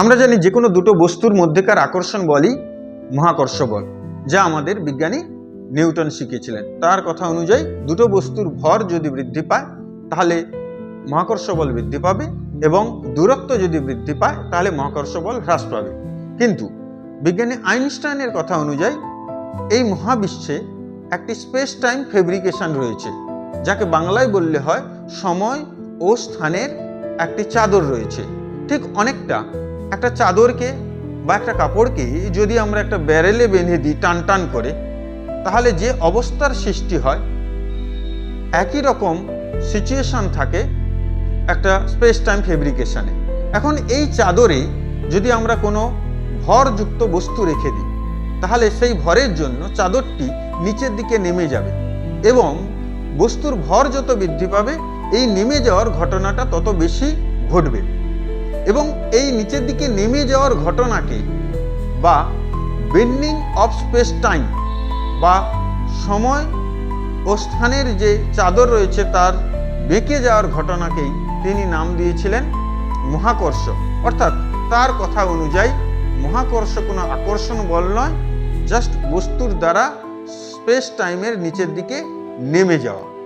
আমরা জানি যে কোনো দুটো বস্তুর মধ্যেকার আকর্ষণ বলই মহাকর্ষ বল যা আমাদের বিজ্ঞানী নিউটন শিখেছিলেন তার কথা অনুযায়ী দুটো বস্তুর ভর যদি বৃদ্ধি পায়, তাহলে মহাকর্ষ বল বৃদ্ধি পাবে এবং দূরত্ব যদি বৃদ্ধি পায়, তাহলে মহাকর্ষ বল হ্রাস পাবে। কিন্তু বিজ্ঞানী আইনস্টাইনের কথা অনুযায়ী এই মহাবিশ্বে একটি স্পেস টাইম ফেব্রিকেশন রয়েছে, যাকে বাংলায় বললে হয় সময় ও স্থানের একটি চাদর রয়েছে। ঠিক অনেকটা একটা চাদরকে বা একটা কাপড়কে যদি আমরা একটা ব্যারেলে বেঁধে দিই টান টান করে, তাহলে যে অবস্থার সৃষ্টি হয়, একই রকম সিচুয়েশন থাকে একটা স্পেস টাইম ফেব্রিকেশানে এখন এই চাদরে যদি আমরা কোনো ভরযুক্ত বস্তু রেখে দিই, তাহলে সেই ভরের জন্য চাদরটি নিচের দিকে নেমে যাবে এবং বস্তুর ভর যত বৃদ্ধি পাবে, এই নেমে যাওয়ার ঘটনাটা তত বেশি ঘটবে। এবং এই নিচের দিকে নেমে যাওয়ার ঘটনাকে বা বেন্ডিং অফ স্পেস টাইম বা সময় ও স্থানের যে চাদর রয়েছে তার বেঁকে যাওয়ার ঘটনাকেই তিনি নাম দিয়েছিলেন মহাকর্ষ। অর্থাৎ তার কথা অনুযায়ী মহাকর্ষ কোনো আকর্ষণ বল নয়, জাস্ট বস্তুর দ্বারা স্পেস টাইমের নিচের দিকে নেমে যাওয়া।